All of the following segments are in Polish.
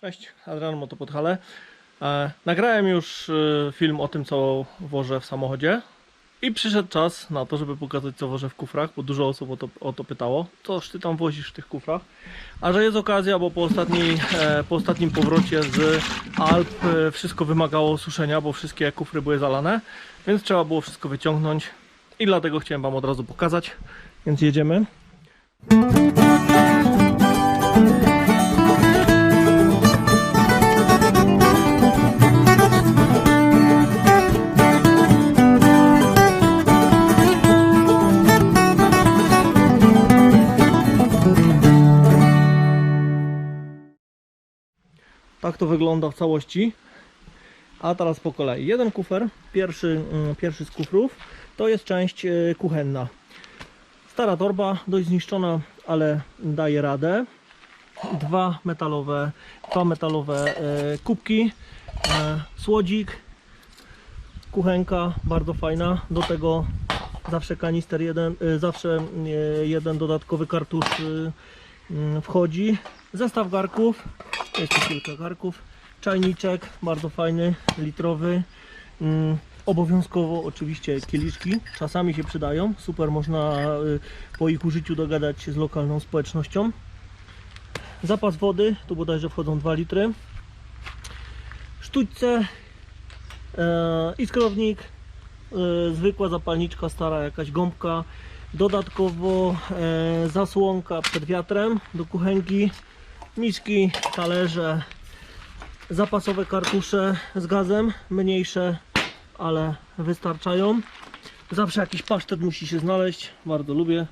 Cześć, Adrian Motopodhale. E, nagrałem już e, film o tym, co wożę w samochodzie i przyszedł czas na to, żeby pokazać, co wożę w kufrach, bo dużo osób o to, o to pytało. Coż ty tam wozisz w tych kufrach? A że jest okazja, bo po, ostatniej, e, po ostatnim powrocie z Alp e, wszystko wymagało suszenia, bo wszystkie kufry były zalane, więc trzeba było wszystko wyciągnąć i dlatego chciałem Wam od razu pokazać, więc jedziemy. Tak to wygląda w całości. A teraz po kolei. Jeden kufer, pierwszy, mm, pierwszy z kufrów, to jest część e, kuchenna. Stara torba, dość zniszczona, ale daje radę. Dwa metalowe, dwa metalowe e, kubki, e, słodzik, kuchenka, bardzo fajna. Do tego zawsze kanister jeden, zawsze jeden dodatkowy kartusz mm, wchodzi. Zestaw garków, tu kilka garków. Czajniczek, bardzo fajny, litrowy. Mm, Obowiązkowo oczywiście kieliszki, czasami się przydają. Super można y, po ich użyciu dogadać się z lokalną społecznością. Zapas wody, tu bodajże wchodzą 2 litry. Sztućce, e, iskrownik, e, zwykła zapalniczka, stara jakaś gąbka. Dodatkowo zasłonka przed wiatrem do kuchenki, miski, talerze, zapasowe kartusze z gazem, mniejsze, ale wystarczają. Zawsze jakiś pasztet musi się znaleźć, bardzo lubię.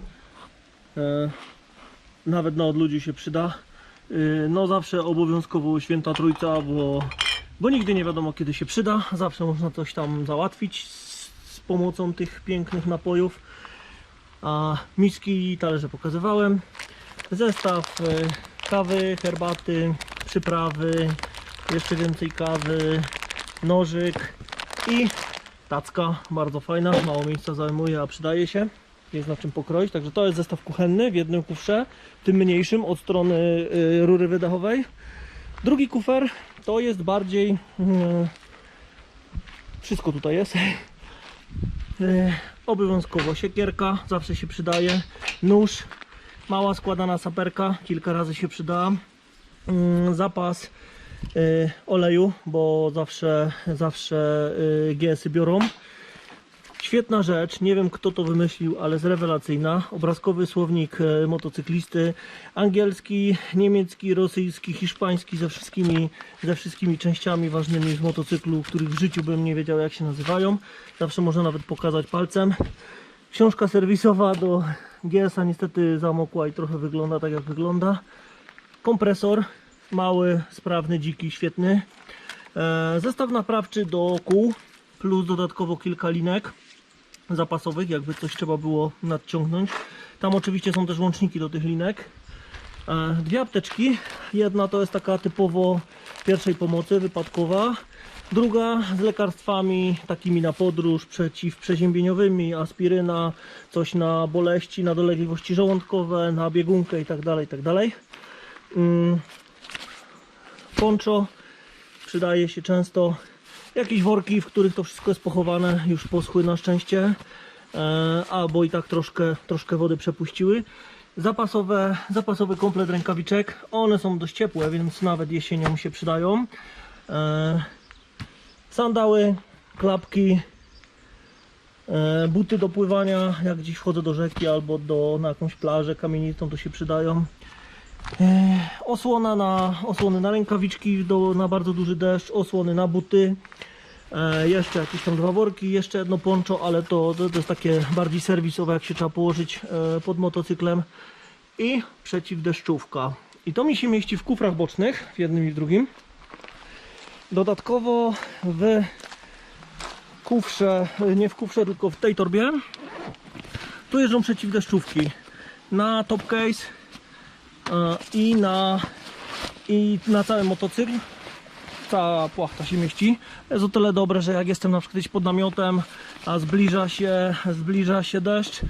E, nawet na odludziu się przyda. E, no zawsze obowiązkowo święta trójca, bo, bo nigdy nie wiadomo kiedy się przyda. Zawsze można coś tam załatwić z, z pomocą tych pięknych napojów. A miski i talerze pokazywałem. Zestaw e, kawy, herbaty, przyprawy, jeszcze więcej kawy, nożyk i tacka, bardzo fajna, mało miejsca zajmuje, a przydaje się. Jest na czym pokroić, także to jest zestaw kuchenny w jednym kufrze, tym mniejszym od strony y, rury wydechowej. Drugi kufer to jest bardziej y, wszystko tutaj jest. Y, obowiązkowo siekierka, zawsze się przydaje. Nóż, mała składana saperka, kilka razy się przyda. Mm, Zapas y, oleju, bo zawsze, zawsze y, GS-y biorą. Świetna rzecz, nie wiem kto to wymyślił, ale jest rewelacyjna. Obrazkowy słownik e, motocyklisty, angielski, niemiecki, rosyjski, hiszpański, ze wszystkimi, ze wszystkimi częściami ważnymi z motocyklu, których w życiu bym nie wiedział jak się nazywają. Zawsze można nawet pokazać palcem. Książka serwisowa do GS-a niestety zamokła i trochę wygląda tak jak wygląda. Kompresor, mały, sprawny, dziki, świetny. E, Zestaw naprawczy do kół, plus dodatkowo kilka linek zapasowych, jakby coś trzeba było nadciągnąć. Tam oczywiście są też łączniki do tych linek. E, Dwie apteczki. Jedna to jest taka typowo pierwszej pomocy, wypadkowa. Druga z lekarstwami takimi na podróż, przeciwprzeziębieniowymi, aspiryna, coś na boleści, na dolegliwości żołądkowe, na biegunkę itd. itd. Mm, Poncho przydaje się często. Jakieś worki, w których to wszystko jest pochowane, już poschły na szczęście, e, albo i tak troszkę, troszkę wody przepuściły. Zapasowe, zapasowy komplet rękawiczek. One są dość ciepłe, więc nawet jesienią się przydają. Sandały, klapki, e, buty do pływania, jak gdzieś wchodzę do rzeki albo do, na jakąś plażę kamienistą, to się przydają. E, Osłona na, osłony na rękawiczki do, na bardzo duży deszcz, osłony na buty. E, jeszcze jakieś tam dwa worki, jeszcze jedno poncho, ale to, to, to jest takie bardziej serwisowe, jak się trzeba położyć pod motocyklem. I przeciwdeszczówka. I to mi się mieści w kufrach bocznych, w jednym i w drugim. Dodatkowo w kufrze, nie w kufrze, tylko w tej torbie. Tu jeżdżą przeciwdeszczówki na top case e, i na, i na cały motocykl. Cała płachta się mieści. Jest o tyle dobre, że jak jestem na przykład gdzieś pod namiotem, a zbliża się, zbliża się deszcz,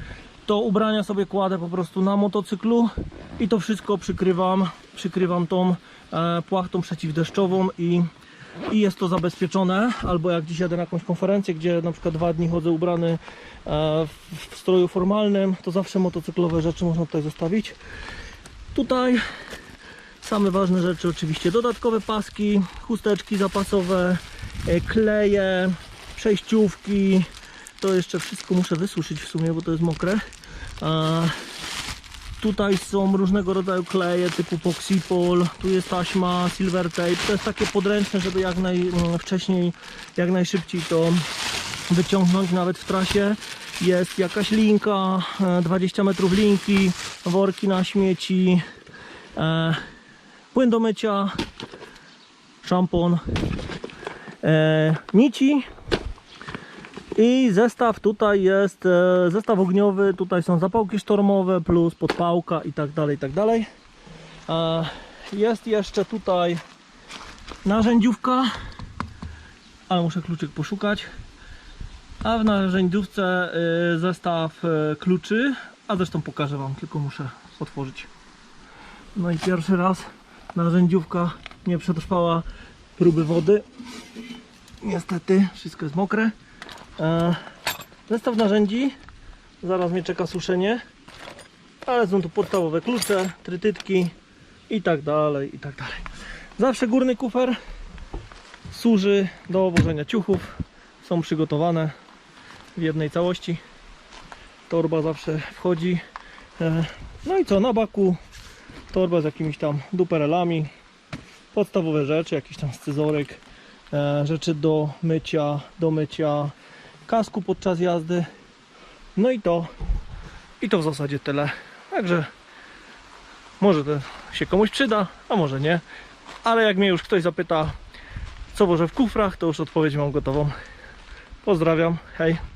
to ubrania sobie kładę po prostu na motocyklu i to wszystko przykrywam, przykrywam tą e, płachtą przeciwdeszczową i, i jest to zabezpieczone. Albo jak dziś jadę na jakąś konferencję, gdzie na przykład dwa dni chodzę ubrany e, w, stroju formalnym, to zawsze motocyklowe rzeczy można tutaj zostawić. Tutaj same ważne rzeczy oczywiście dodatkowe paski, chusteczki zapasowe, e, kleje, przejściówki. To jeszcze wszystko muszę wysuszyć w sumie, bo to jest mokre. Tutaj są różnego rodzaju kleje typu Poxipol, tu jest taśma, silver tape. To jest takie podręczne, żeby jak najwcześniej, jak najszybciej to wyciągnąć nawet w trasie. Jest jakaś linka, e, 20 metrów linki, worki na śmieci, e, płyn do mycia, szampon, e, nici i zestaw tutaj jest e, zestaw ogniowy, tutaj są zapałki sztormowe plus podpałka i tak dalej, i tak dalej. E, jest jeszcze tutaj narzędziówka, ale muszę kluczyk poszukać. A w narzędziówce e, zestaw kluczy, a zresztą pokażę Wam, tylko muszę otworzyć. No i pierwszy raz narzędziówka nie przetrwała próby wody. Niestety, wszystko jest mokre. E, zestaw narzędzi. Zaraz mnie czeka suszenie. Ale są tu podstawowe klucze, trytytki i tak dalej, i tak dalej. Zawsze górny kufer służy do obłożenia ciuchów. Są przygotowane w jednej całości. Torba zawsze wchodzi. E, no i co, na baku torba z jakimiś tam duperelami. Podstawowe rzeczy, jakiś tam scyzoryk, e, rzeczy do mycia, do mycia kasku podczas jazdy. No i to, i to w zasadzie tyle. Także może to się komuś przyda, a może nie. Ale jak mnie już ktoś zapyta, co może w kufrach, to już odpowiedź mam gotową. Pozdrawiam, hej.